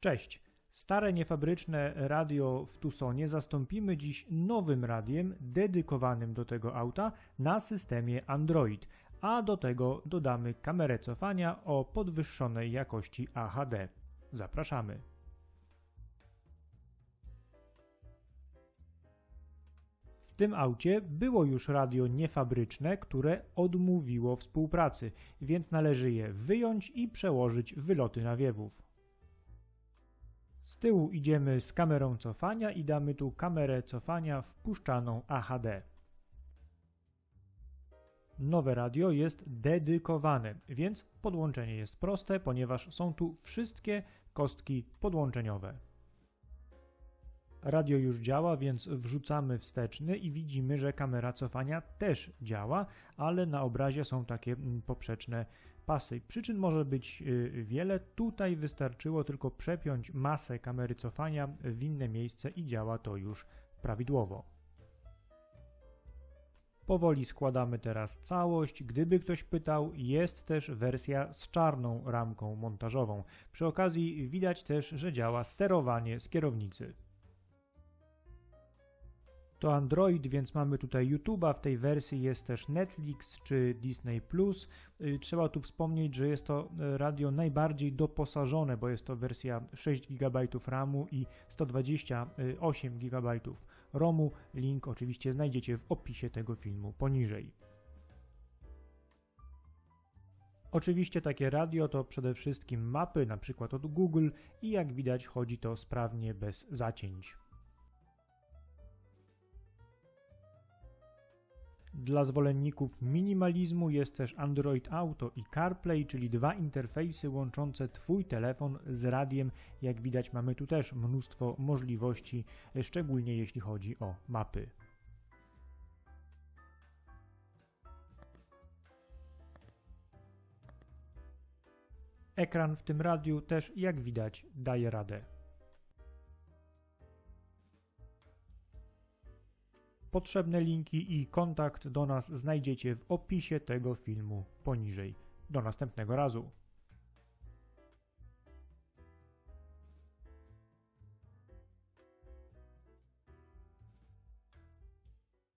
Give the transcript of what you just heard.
Cześć! Stare niefabryczne radio w Tucsonie zastąpimy dziś nowym radiem dedykowanym do tego auta na systemie Android, a do tego dodamy kamerę cofania o podwyższonej jakości AHD. Zapraszamy! W tym aucie było już radio niefabryczne, które odmówiło współpracy, więc należy je wyjąć i przełożyć w wyloty nawiewów. Z tyłu idziemy z kamerą cofania i damy tu kamerę cofania wpuszczaną AHD. Nowe radio jest dedykowane, więc podłączenie jest proste, ponieważ są tu wszystkie kostki podłączeniowe. Radio już działa, więc wrzucamy wsteczny i widzimy, że kamera cofania też działa, ale na obrazie są takie mm, poprzeczne pasy. Przyczyn może być y, wiele. Tutaj wystarczyło tylko przepiąć masę kamery cofania w inne miejsce i działa to już prawidłowo. Powoli składamy teraz całość. Gdyby ktoś pytał, jest też wersja z czarną ramką montażową. Przy okazji widać też, że działa sterowanie z kierownicy. To Android, więc mamy tutaj YouTube'a, w tej wersji jest też Netflix czy Disney+. Y, Trzeba tu wspomnieć, że jest to y, radio najbardziej doposażone, bo jest to wersja 6 GB RAMu i 128 GB ROMu. Link oczywiście znajdziecie w opisie tego filmu poniżej. Oczywiście takie radio to przede wszystkim mapy, na przykład od Google i jak widać chodzi to sprawnie bez zacięć. Dla zwolenników minimalizmu jest też Android Auto i CarPlay, czyli dwa interfejsy łączące Twój telefon z radiem. Jak widać, mamy tu też mnóstwo możliwości, szczególnie jeśli chodzi o mapy. Ekran w tym radiu też, jak widać, daje radę. Potrzebne linki i kontakt do nas znajdziecie w opisie tego filmu poniżej. Do następnego razu.